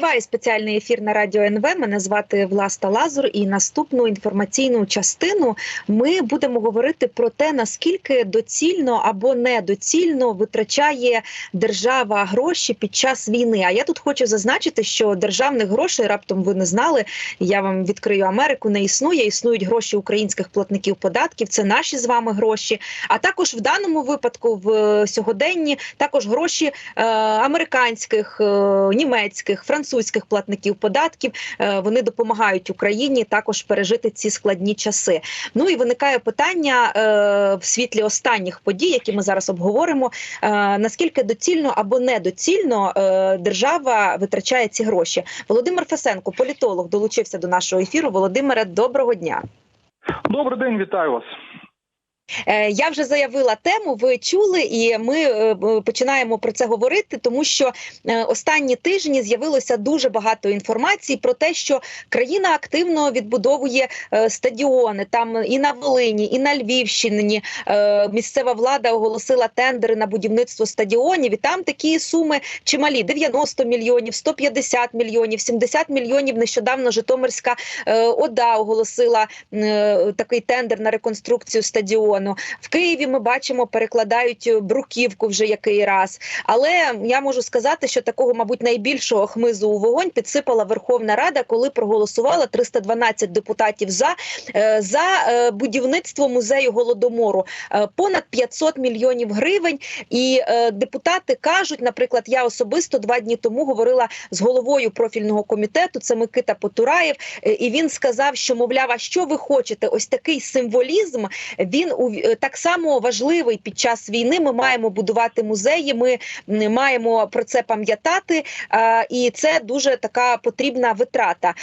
Триває спеціальний ефір на радіо НВ. Мене звати Власта Лазур. І наступну інформаційну частину ми будемо говорити про те, наскільки доцільно або недоцільно витрачає держава гроші під час війни. А я тут хочу зазначити, що державних грошей раптом ви не знали. Я вам відкрию Америку. Не існує. Існують гроші українських платників податків. Це наші з вами гроші. А також в даному випадку, в е, сьогоденні, також гроші е, американських, е, німецьких, французьких платників податків. Е, вони допомагають Україні також пережити ці складні часи. Ну і виникає питання е, в світлі останніх подій, які ми зараз обговоримо. Е, наскільки доцільно або недоцільно держава витрачає ці гроші? Володимир Фесенко, політолог, долучився до нашого ефіру. Володимире, доброго дня. Добрий день, вітаю вас. Е, Я вже заявила тему. Ви чули, і ми е, починаємо про це говорити, тому що е, останні тижні з'явилося дуже багато інформації про те, що країна активно відбудовує стадіони там і на Волині, і на Львівщині. Місцева влада оголосила тендери на будівництво стадіонів. І там такі суми чималі: 90 мільйонів, 150 мільйонів, 70 мільйонів. Нещодавно Житомирська ОДА оголосила такий тендер на реконструкцію стадіону. В Києві ми бачимо, перекладають бруківку вже який раз. Але я можу сказати, що такого, мабуть, найбільшого хмизу у вогонь підсипала Верховна Рада, коли проголосувала 312 депутатів за, е, за е, будівництво музею голодомору. Е, Понад 500 мільйонів гривень. І е, депутати кажуть, наприклад, я особисто два дні тому говорила з головою профільного комітету. Це Микита Потураєв, е, і він сказав, що мовляв, а що ви хочете? Ось такий символізм. Він у е, так само важливий під час війни. Ми маємо будувати музеї. Ми маємо про це пам'ятати, і це дуже така потрібна витрата.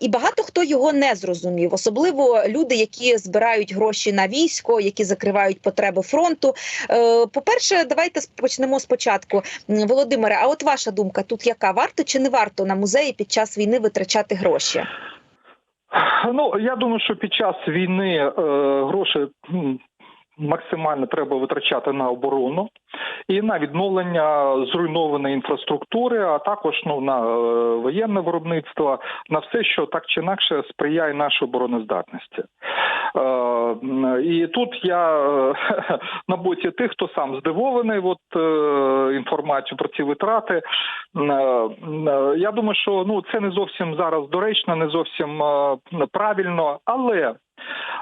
І багато хто його не зрозумів, особливо люди, які збирають гроші на військо, які закривають потреби фронту. Е, По-перше, давайте почнемо спочатку. Володимире, а от ваша думка тут яка? Варто чи не варто на музеї під час війни витрачати гроші? Ну я думаю, що під час війни е, гроші максимально треба витрачати на оборону і на відновлення зруйнованої інфраструктури, а також ну на е, воєнне виробництво, на все, що так чи інакше сприяє нашій обороноздатності. Е, і тут я е, на боці тих, хто сам здивований, от інформацію про ці витрати. Я думаю, що ну це не зовсім зараз доречно, не зовсім правильно, але.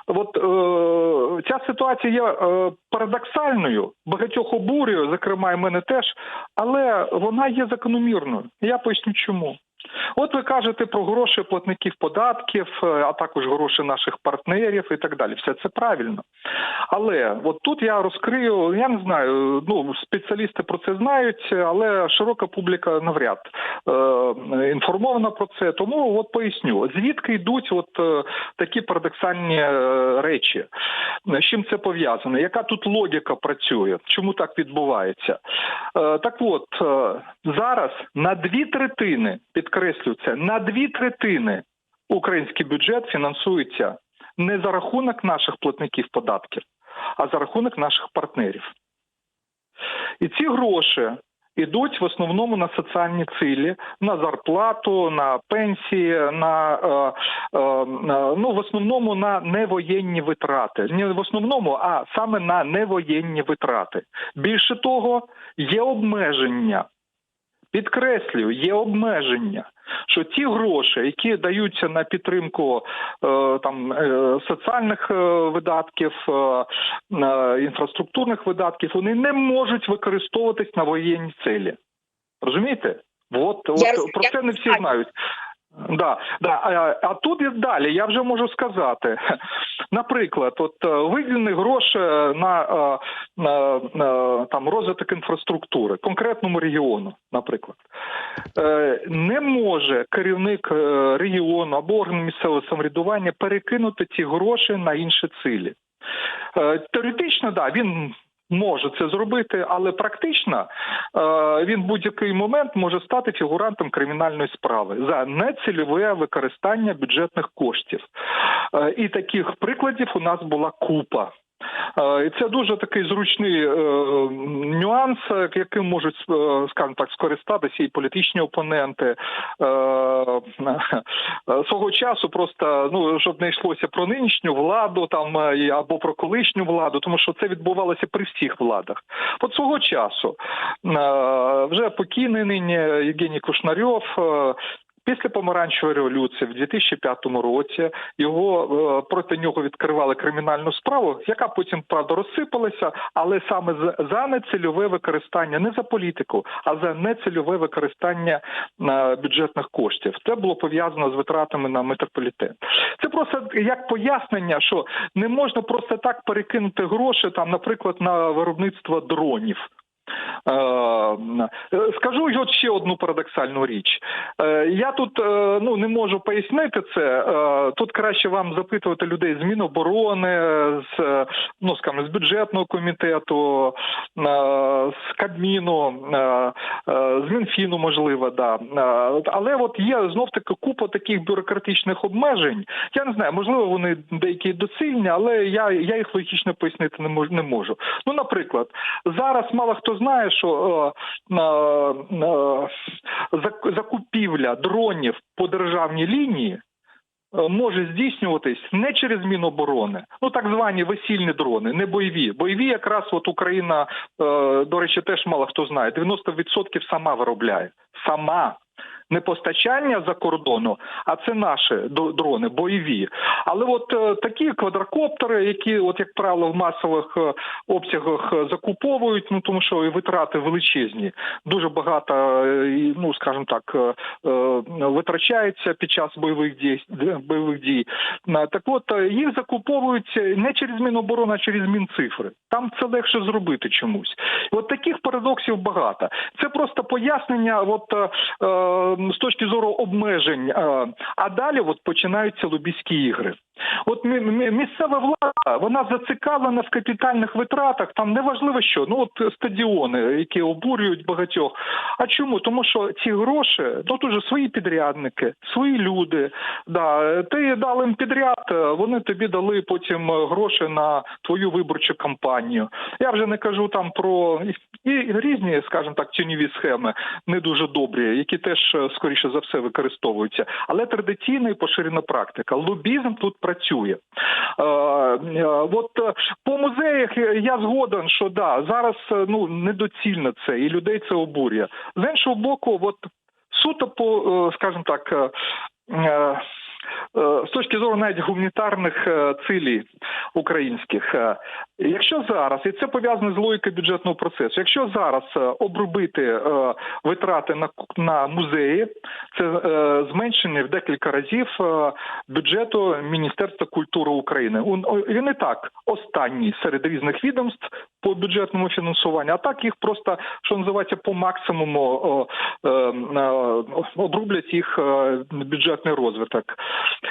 От е, ця ситуація є е, парадоксальною, багатьох обурює, зокрема і мене теж, але вона є закономірною. Я поясню чому. От ви кажете про гроші платників податків, е, а також гроші наших партнерів і так далі. Все це правильно. Але от тут я розкрию, я не знаю, ну спеціалісти про це знають, але широка публіка навряд е, інформована про це. Тому от поясню, звідки йдуть от е, такі парадоксальні е, речі. З чим це пов'язано? Яка тут логіка працює? Чому так відбувається? Е, так от е, зараз на дві третини, підкреслю це, на дві третини український бюджет фінансується не за рахунок наших платників податків, а за рахунок наших партнерів. І ці гроші йдуть в основному на соціальні цілі, на зарплату, на пенсії, на е, е, ну в основному на невоєнні витрати. Не в основному, а саме на невоєнні витрати. Більше того, є обмеження. Підкреслюю, є обмеження, що ті гроші, які даються на підтримку е, там е, соціальних е, видатків, інфраструктурних видатків, вони не можуть використовуватись на воєнні цілі. Розумієте? От, от про це не всі знають. Да, да. А, тут і далі я вже можу сказати. Наприклад, от е, виділені гроші на, е, на, на там розвиток інфраструктури конкретному регіону, наприклад, Е, не може керівник е, регіону або орган місцевого самоврядування перекинути ці гроші на інші цілі. Е, Теоретично, да, він може це зробити, але практично е, він будь-який момент може стати фігурантом кримінальної справи за нецільове використання бюджетних коштів. Е, І таких прикладів у нас була купа. Е, І це дуже такий зручний е, нюанс, е, яким можуть, е, скажімо так, скористатися і політичні опоненти. Е, е, Свого часу просто ну щоб не йшлося про нинішню владу, там е, або про колишню владу, тому що це відбувалося при всіх владах. От свого часу е, вже покійний нині Євгеній Кушнарьов. Після помаранчевої революції в 2005 році його е, проти нього відкривали кримінальну справу, яка потім правда розсипалася, але саме за нецільове використання не за політику, а за нецільове використання е, бюджетних коштів. Це було пов'язано з витратами на метрополітен. Це просто як пояснення, що не можна просто так перекинути гроші там, наприклад, на виробництво дронів. Е, Скажу от ще одну парадоксальну річ. Е, Я тут е, ну не можу пояснити це. Тут краще вам запитувати людей з Міноборони, з ну скажімо, з бюджетного комітету, з Кабміну, з Мінфіну, можливо, да. Але от є знов таки купа таких бюрократичних обмежень. Я не знаю, можливо, вони деякі доцільні, але я, я їх логічно пояснити. Не можу. Ну, наприклад, зараз мало хто знає, що е, е, закупівля дронів по державній лінії. е, Може здійснюватись не через Міноборони, ну так звані весільні дрони, не бойові. Бойові якраз от Україна, е, до речі, теж мало хто знає. 90% сама виробляє. Сама не постачання за кордону, а це наші дрони бойові. Але от е, такі квадрокоптери, які, от як правило, в масових е, обсягах закуповують, ну тому що і витрати величезні, дуже багато, е, ну скажімо так, витрачається під час бойових дій бойових дій. Так от їх закуповують не через Міноборони, а через Мінцифри. Там це легше зробити чомусь. От таких парадоксів багато. Це просто пояснення, от з точки зору обмежень. Е, а далі от починаються лобійські ігри. От мі- мі- місцева влада вона зацікавлена в капітальних витратах. Там неважливо що. Ну от стадіони, які обурюють багатьох. А чому? Тому що ці гроші, ну тут же свої підрядники, свої люди. Да, ти дав їм підряд, вони тобі дали потім гроші на твою виборчу кампанію. Я вже не кажу там про і різні, скажімо так, тіньові схеми не дуже добрі, які теж скоріше за все використовуються. Але традиційна і поширена практика. Лобізм тут працює. Е, е, от е, по музеях я згоден, що да, зараз ну недоцільно це, і людей це обурює. З іншого боку, от суто по, скажімо так. Е, З точки зору навіть гуманітарних е, цілей українських, е, якщо зараз, і це пов'язано з логікою бюджетного процесу, якщо зараз обробити витрати на, на музеї, це зменшення в декілька разів бюджету Міністерства культури України. Він і так останній серед різних відомств по бюджетному фінансуванню, а так їх просто, що називається, по максимуму обрублять їх бюджетний розвиток.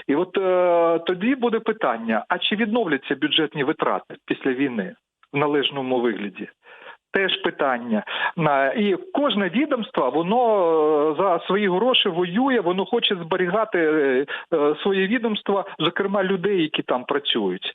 І от е, тоді буде питання: а чи відновляться бюджетні витрати після війни в належному вигляді? Теж питання. І кожне відомство воно е, за свої гроші воює, воно хоче зберігати е, е, своє відомство, зокрема людей, які там працюють.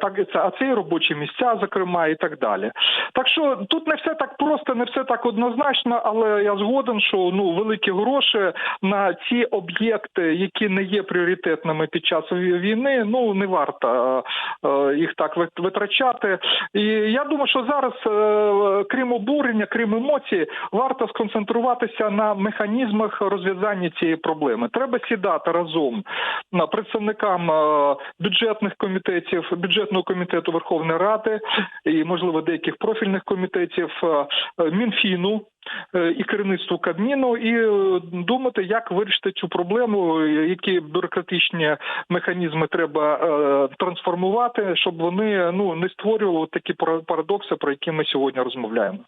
Так а це і робочі місця, зокрема, і так далі. Так що тут не все так просто, не все так однозначно, але я згоден, що ну великі гроші на ці об'єкти, які не є пріоритетними під час війни, ну не варто їх так витрачати. І я думаю, що зараз, крім обурення, крім емоцій, варто сконцентруватися на механізмах розв'язання цієї проблеми. Треба сідати разом на представникам е, бюджетних комітетів, бюджетного комітету Верховної Ради і, можливо, деяких профільних комітетів е, е, Мінфіну. Е, І керівництву Кабміну, і е, думати, як вирішити цю проблему, які бюрократичні механізми треба е, трансформувати, щоб вони ну не створювали такі пара- парадокси, про які ми сьогодні розмовляємо.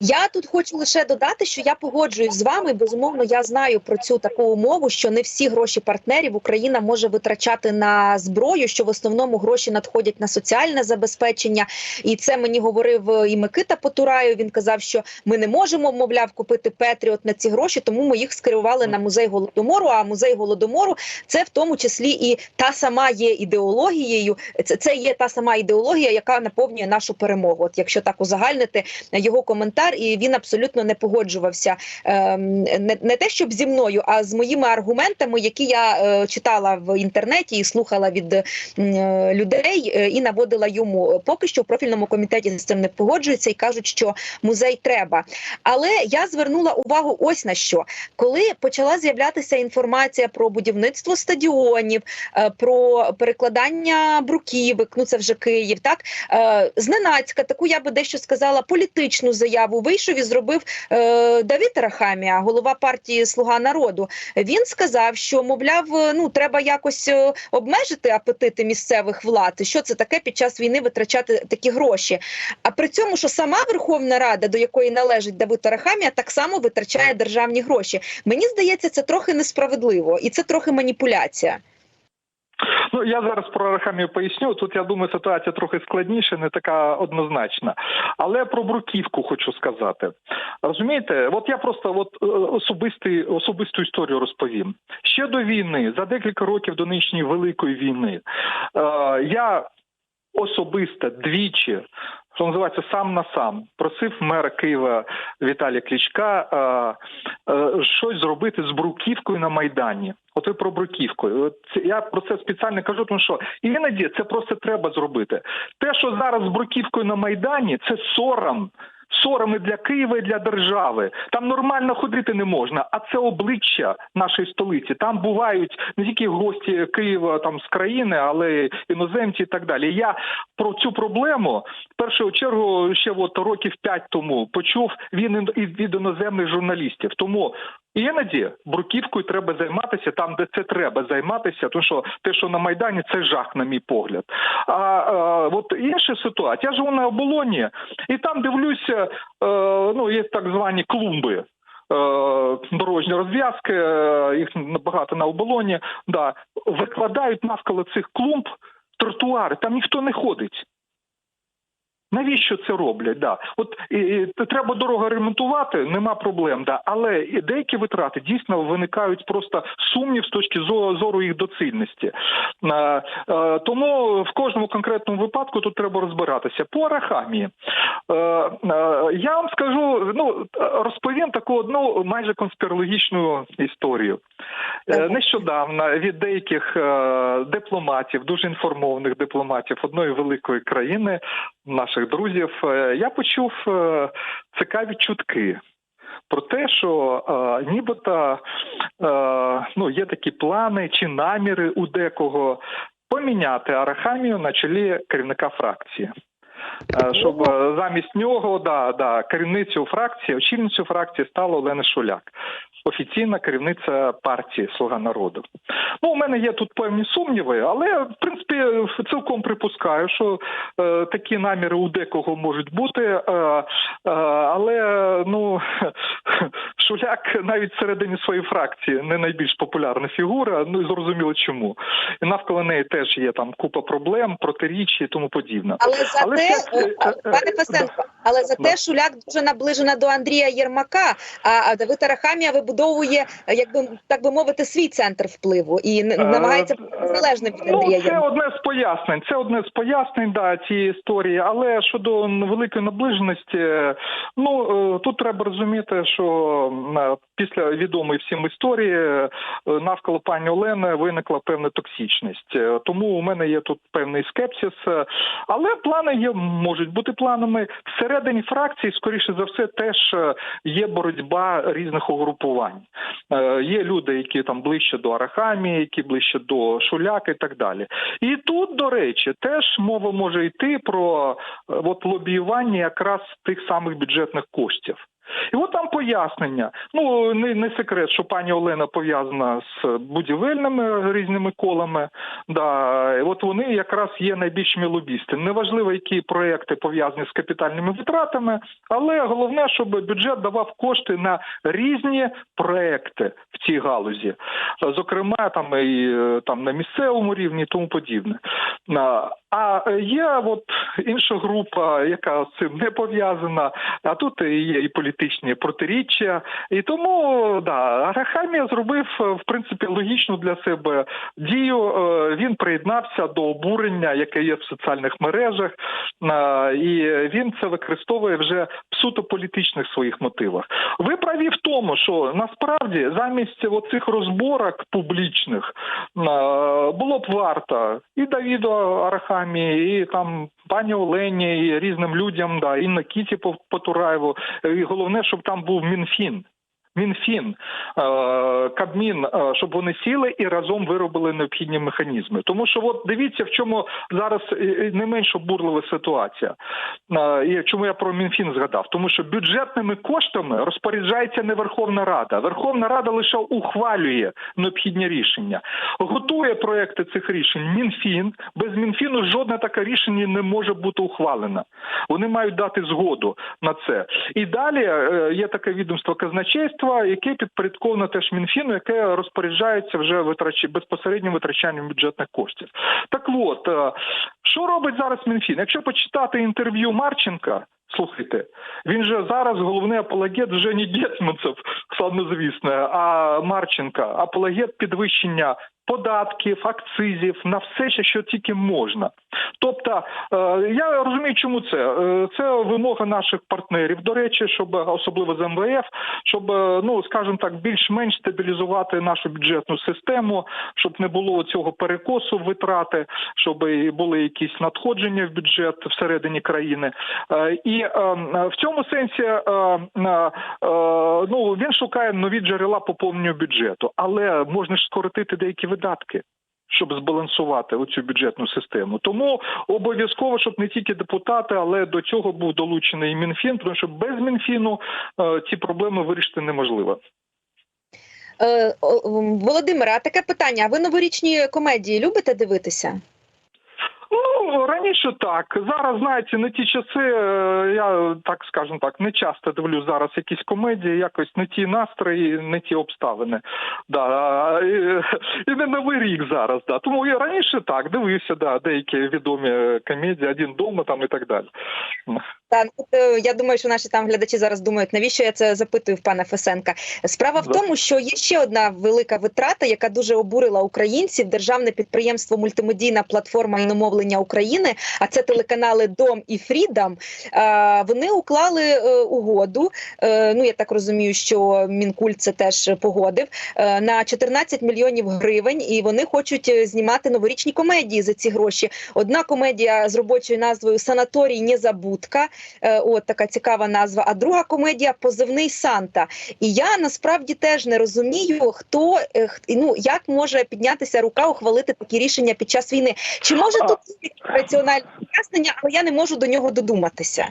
Я тут хочу лише додати, що я погоджуюсь з вами. Безумовно, я знаю про цю таку умову, що не всі гроші партнерів Україна може витрачати на зброю, що в основному гроші надходять на соціальне забезпечення. І це мені говорив е, і Микита Потураю. Він казав, що ми не можемо, мовляв, купити Петріот на ці гроші, тому ми їх скерували на музей голодомору. А музей голодомору це в тому числі і та сама є ідеологією. Це, це є та сама ідеологія, яка наповнює нашу перемогу. От якщо так узагальнити його коментар, і він абсолютно не погоджувався ем, не, те, щоб зі мною, а з моїми аргументами, які я е, читала в інтернеті і слухала від е, людей, е, і наводила йому. Поки що в профільному комітеті з цим не погоджуються і кажуть, що музей треба. Але я звернула увагу ось на що, коли почала з'являтися інформація про будівництво стадіонів, про перекладання бруківок, ну це вже Київ, так зненацька таку я би дещо сказала політичну заяву. Вийшов і зробив е, Давид Рахамія, голова партії Слуга народу. Він сказав, що мовляв, е, ну треба якось е, обмежити апетити місцевих влад. Що це таке під час війни витрачати такі гроші? А при цьому, що сама Верховна Рада, до якої належить Давид Рахамія, так само витрачає державні гроші. Мені здається, це трохи несправедливо і це трохи маніпуляція. Ну я зараз про Арахамію поясню. Тут я думаю, ситуація трохи складніша, не така однозначна. Але про бруківку хочу сказати. Розумієте, от я просто от е, особистий особисту історію розповім. Ще до війни, за декілька років до нинішньої великої війни, е, я особисто двічі. Що називається сам на сам просив мера Києва Віталія Клічка е, е, щось зробити з бруківкою на майдані. От ви про бруківку. Це- я про це спеціально кажу, тому що іноді це просто треба зробити. Те, що зараз з бруківкою на майдані, це сором. І для Києва і для держави. Там нормально ходити не можна, а це обличчя нашої столиці. Там бувають не тільки гості Києва там з країни, але іноземці і так далі. Я про цю проблему в першу чергу ще от років п'ять тому почув він від іноземних журналістів. Тому іноді бруківкою треба займатися там, де це треба займатися. Тому що те, що на майдані, це жах, на мій погляд. А, а от інша ситуація. Я живу на оболоні, і там дивлюся, е, ну є так звані клумби. е, Дорожні розв'язки, е, їх багато на оболоні. Да, викладають навколо цих клумб тротуари, там ніхто не ходить. Навіщо це роблять? Да. От і, і, треба дорогу ремонтувати, нема проблем. Да. Але деякі витрати дійсно виникають просто сумнів з точки зору, їх доцільності. Е, е, тому в кожному конкретному випадку тут треба розбиратися. По арахамії. Е, е, я вам скажу, ну розповім таку одну майже конспірологічну історію. Е, Нещодавно від деяких е, дипломатів, дуже інформованих дипломатів одної великої країни, наших друзів, е, я почув е, цікаві чутки. Про те, що е, нібито е, ну, є такі плани чи наміри у декого поміняти Арахамію на чолі керівника фракції. Е, Щоб е, замість нього да, да, керівницею фракції, очільницею фракції стала Олена Шуляк, офіційна керівниця партії Слуга народу. Ну, у мене є тут певні сумніви, але в принципі цілком припускаю, що е, такі наміри у декого можуть бути. Е, е, але ну Шуляк навіть всередині своєї фракції не найбільш популярна фігура. Ну і зрозуміло чому. І навколо неї теж є там купа проблем, протиріччя і тому подібне. Але за Але те, все- е, е, е, пане Костенко, але за Да. те Шуляк дуже наближена до Андрія Єрмака. А Давид Арахамія вибудовує, е, як би так би мовити, свій центр впливу і намагається бути незалежним від Ну, Андрія це Єрмака. одне з пояснень. Це одне з пояснень да, цієї історії. Але щодо великої наближеності, ну тут треба розуміти, що після відомої всім історії е, навколо пані Олени виникла певна токсичність. Е, Тому у мене є тут певний скепсис. Е, Але плани є, можуть бути планами. Всередині фракції, скоріше за все, теж є боротьба різних угрупувань. Є люди, які там ближче до Арахамії, які ближче до Шуляка і так далі. І тут, до речі, теж мова може йти про от лобіювання якраз тих самих бюджетних коштів. І от там пояснення. Ну не, не секрет, що пані Олена пов'язана з будівельними різними колами. Да, от вони якраз є найбільшими лобісти. Неважливо, які проекти пов'язані з капітальними витратами, але головне, щоб бюджет давав кошти на різні проекти в цій галузі, зокрема там і е, там на місцевому рівні, і тому подібне. А, А є от інша група, яка з цим не пов'язана. А тут є і політичні протиріччя. І тому да, Арахамія зробив е, в принципі логічну для себе дію. Він приєднався до обурення, яке є в соціальних мережах, і він це використовує вже в суто політичних своїх мотивах. Ви праві в тому, що насправді замість оцих розборок публічних було б варто і Давіду Арахамії, і там пані Олені, і різним людям, да, і Накіті Потураєву. І головне, щоб там був Мінфін. Мінфін, е, Кабмін, е, щоб вони сіли і разом виробили необхідні механізми. Тому що, от дивіться, в чому зараз е, не менш обурлива ситуація. І чому я про Мінфін згадав? Тому що бюджетними коштами розпоряджається не Верховна Рада. Верховна Рада лише ухвалює необхідні рішення, готує проекти цих рішень. Мінфін без Мінфіну жодне таке рішення не може бути ухвалене. Вони мають дати згоду на це. І далі є таке відомство казначейства, яке підпорядковано теж Мінфіну, яке розпоряджається вже витрач... безпосереднім витрачанням бюджетних коштів. Так от, е, що робить зараз Мінфін? Якщо почитати інтерв'ю Марченка. Слухайте, він же зараз головний апологет вже не Гетманцев, славнозвісне, а Марченка, апологет підвищення податків, акцизів на все, що тільки можна. Тобто, е, я розумію, чому це. Е, Це вимога наших партнерів, до речі, щоб особливо з МВФ, щоб е, ну скажімо так, більш-менш стабілізувати нашу бюджетну систему, щоб не було цього перекосу витрати, щоб були якісь надходження в бюджет всередині країни. І в цьому сенсі ну він шукає нові джерела поповнення бюджету, але можна ж скоротити деякі видатки. Щоб збалансувати оцю бюджетну систему, тому обов'язково, щоб не тільки депутати, але до цього був долучений і Мінфін, тому що без Мінфіну е, ці проблеми вирішити неможливо. Е, о, Володимире, таке питання: а ви новорічні комедії любите дивитися? Ну раніше так. Зараз знаєте, не ті часи. е, Я так скажем так, не часто дивлюсь зараз якісь комедії, якось не ті настрої, не ті обставини. Да, і, і не новий рік зараз. Да. Тому я раніше так дивився, да, деякі відомі комедії, один дома там і так далі. Та ну, е, я думаю, що наші там глядачі зараз думають, навіщо я це запитую в пана Фесенка. Справа в тому, що є ще одна велика витрата, яка дуже обурила українців. Державне підприємство Мультимедійна платформа іномовлення України, а це телеканали Дом і Фрідам. Е, Вони уклали е, угоду. е, Ну я так розумію, що Мінкульт це теж погодив на 14 мільйонів гривень, і вони хочуть знімати новорічні комедії за ці гроші. Одна комедія з робочою назвою Санаторій Незабудка. От така цікава назва. А друга комедія Позивний Санта. І я насправді теж не розумію, хто ну як може піднятися рука, ухвалити такі рішення під час війни. Чи може тут раціональне пояснення, але я не можу до нього додуматися.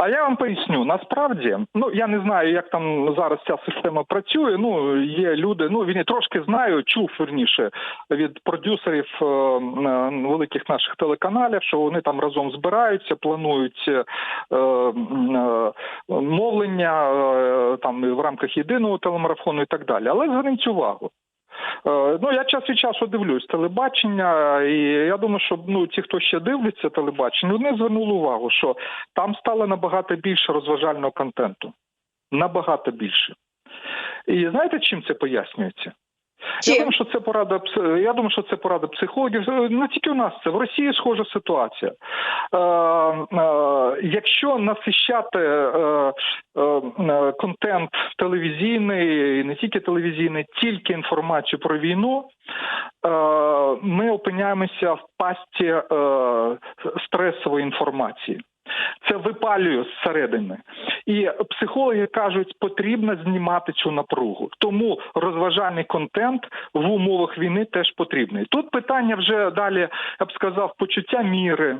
А я вам поясню. Насправді, ну я не знаю, як там зараз ця система працює. Ну є люди. Ну він трошки знаю, чув верніше від продюсерів е, е, великих наших телеканалів, що вони там разом збираються, планують е, е, мовлення е, там в рамках єдиного телемарафону і так далі. Але зверніть увагу. Е, Ну, я час від часу дивлюсь телебачення, і я думаю, що ну ті, хто ще дивляться телебачення, вони звернули увагу, що там стало набагато більше розважального контенту. Набагато більше. І знаєте, чим це пояснюється? Я думаю, що це порада я думаю, що це порада психологів. Е, Не тільки у нас це в Росії схожа ситуація. Е, е, якщо насищати е, е, е, контент телевізійний, і не тільки телевізійний, тільки інформацію про війну, е, ми опиняємося в пасті е, стресової інформації. Це випалює зсередини. І психологи кажуть, потрібно знімати цю напругу. Тому розважальний контент в умовах війни теж потрібний. Тут питання вже далі, я б сказав, почуття міри,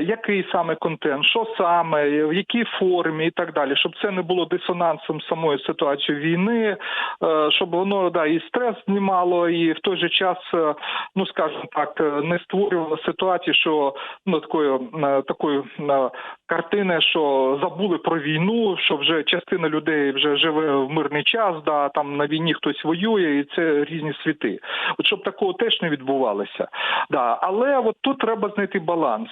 який саме контент, що саме, в якій формі і так далі, щоб це не було дисонансом самої ситуації війни, е, щоб воно да і стрес знімало, і в той же час, е, ну скажімо так, е, не створювало ситуації, що ну такої е, такої е, картини, що забули про війну, що вже частина людей вже живе в мирний час, да там на війні хтось воює, і це різні світи. От щоб такого теж не відбувалося. Да, але от тут треба знайти баланс.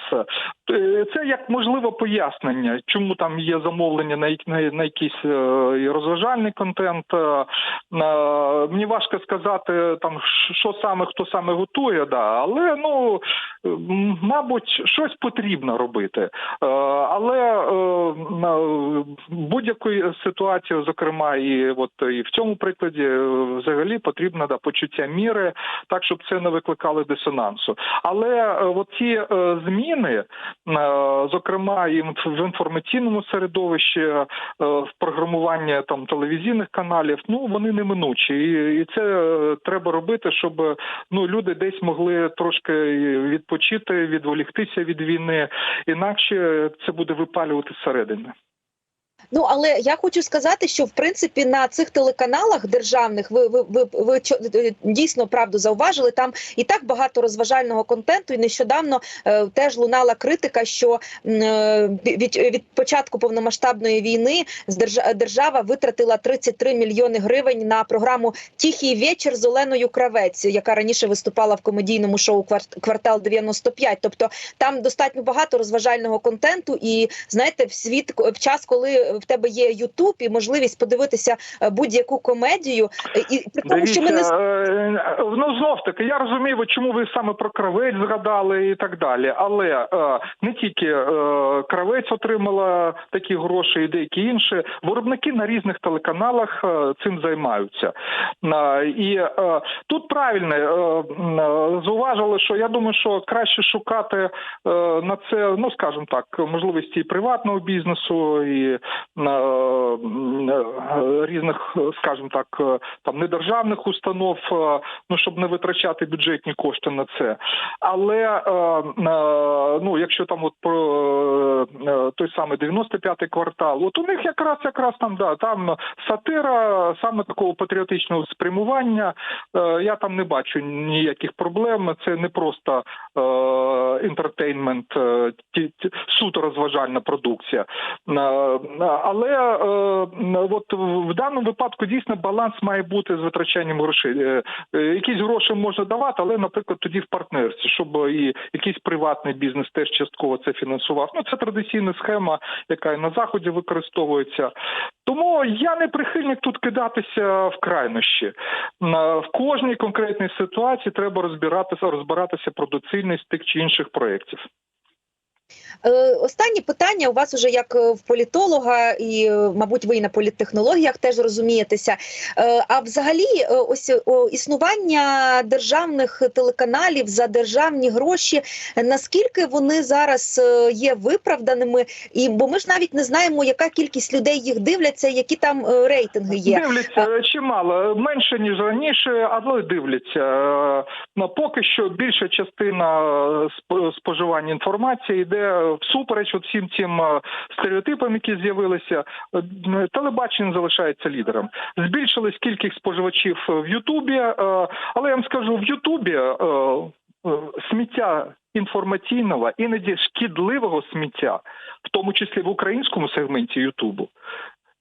Е, Це як можливо пояснення, чому там є замовлення на, на, на якийсь е, розважальний контент. Е, Мені важко сказати там, що саме хто саме готує, да, але ну мабуть, щось потрібно робити. Але е, будь-якої ситуації, зокрема, і от і в цьому прикладі е, взагалі потрібно да, почуття міри, так щоб це не викликало дисонансу. Але е, от ці зміни, зокрема, і в інформаційному середовищі, в програмуванні там телевізійних каналів, ну вони неминучі, і, це треба робити, щоб ну люди десь могли трошки відпочити, відволіктися від війни, інакше це буде випалювати зсередини. Ну але я хочу сказати, що в принципі на цих телеканалах державних ви ви ви, ви е, дійсно правду зауважили. Там і так багато розважального контенту. І нещодавно е, теж лунала критика, що е, від, від початку повномасштабної війни держава витратила 33 мільйони гривень на програму Тихий вечір з Оленою Кравець, яка раніше виступала в комедійному шоу «Кварт- Квартал 95». Тобто там достатньо багато розважального контенту, і знаєте, в світ в час, коли в тебе є Ютуб і можливість подивитися е, будь-яку комедію, е, і при тому, що ми не е, ну знов таки, я розумію, чому ви саме про кравець згадали і так далі. Але е, не тільки е, кравець отримала такі гроші, і деякі інші виробники на різних телеканалах е, цим займаються. Е, і е, тут правильно м, зауважили, що я думаю, що краще шукати е, на це, ну скажімо так, можливості і приватного бізнесу, і м, е, різних, скажімо так, е, там недержавних установ, е, ну щоб не витрачати бюджетні кошти на це. Але е, е, ну, якщо там от про е, той самий 95-й квартал, от у них якраз якраз там да там сатира саме такого патріотичного спрямування. Е, Я там не бачу ніяких проблем. Це не просто е, інтертейнмент, е, суто розважальна продукція. Е, Але е, от в даному випадку дійсно баланс має бути з витрачанням грошей. Е, е, Якісь гроші можна давати, але, наприклад, тоді в партнерстві, щоб і якийсь приватний бізнес теж частково це фінансував. Ну це традиційна схема, яка і на заході використовується. Тому я не прихильник тут кидатися в крайнощі. В кожній конкретній ситуації треба розбиратися, розбиратися про доцільність тих чи інших проєктів. Е, Останнє питання у вас уже як е, в політолога, і е, мабуть, ви і на політтехнологіях теж розумієтеся. А взагалі, ось існування державних телеканалів за державні гроші, наскільки вони зараз є виправданими? І бо ми ж навіть не знаємо, яка кількість людей їх дивляться, які там рейтинги є. Дивляться чимало, менше ніж раніше, але дивляться. Е, Ну, поки що більша частина споживання інформації йде всупереч от всім цим е, стереотипам, які з'явилися. Е, Телебачення залишається лідером. Збільшилась кількість споживачів в Ютубі, е, але я вам скажу, в Ютубі е, е, сміття інформаційного, іноді шкідливого сміття, в тому числі в українському сегменті Ютубу.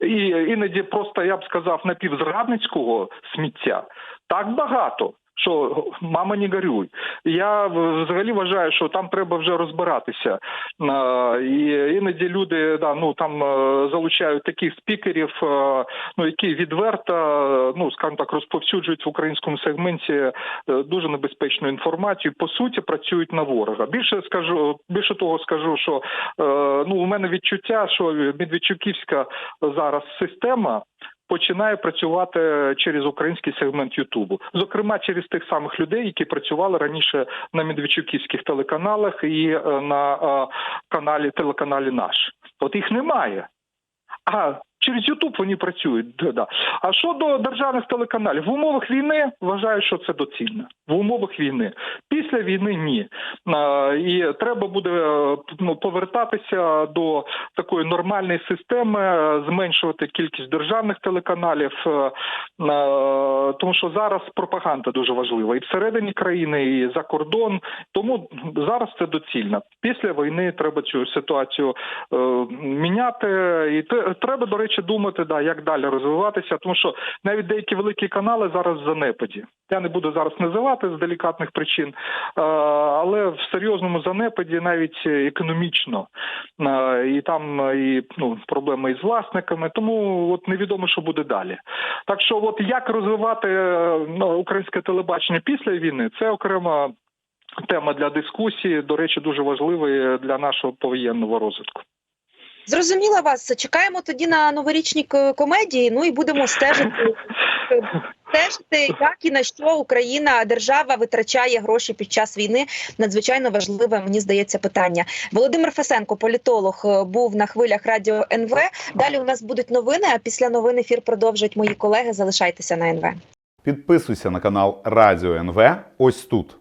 І іноді просто я б сказав напівзрадницького сміття так багато. Що мама не горюй. Я взагалі вважаю, що там треба вже розбиратися. І іноді люди да, ну там е, залучають таких спікерів, е, ну які відверто, ну скажімо так, розповсюджують в українському сегменті е, дуже небезпечну інформацію. По суті, працюють на ворога. Більше скажу, більше того, скажу, що ну у мене відчуття, що Медведчуківська зараз система починає працювати через український сегмент Ютубу, зокрема через тих самих людей, які працювали раніше на медведчуківських телеканалах і е, на е, каналі телеканалі наш. От їх немає. А через Ютуб вони працюють. Да, да. А щодо державних телеканалів, в умовах війни вважаю, що це доцільно. В умовах війни. Після війни ні. І треба буде е, ну, повертатися до такої нормальної системи, е, зменшувати кількість державних телеканалів, е, тому що зараз пропаганда дуже важлива і всередині країни, і за кордон. Тому зараз це доцільно. Після війни треба цю ситуацію міняти. І треба, до речі, думати, да, як далі розвиватися, тому що навіть деякі великі канали зараз в занепаді. Я не буду зараз називати з делікатних причин, е, але в серйозному занепаді навіть економічно. Е, І там е, і ну, проблеми із власниками, тому от невідомо, що буде далі. Так що, от як розвивати ну, українське телебачення після війни, це окрема тема для дискусії. До речі, дуже важлива для нашого повоєнного розвитку. Зрозуміла вас. Чекаємо тоді на новорічні комедії. Ну і будемо стежити, стежити, як і на що Україна держава витрачає гроші під час війни. Надзвичайно важливе, мені здається, питання. Володимир Фесенко, політолог, е, був на хвилях радіо НВ. Далі у нас будуть новини. А після новин ефір продовжать мої колеги. Залишайтеся на НВ. Підписуйся на канал Радіо НВ ось тут.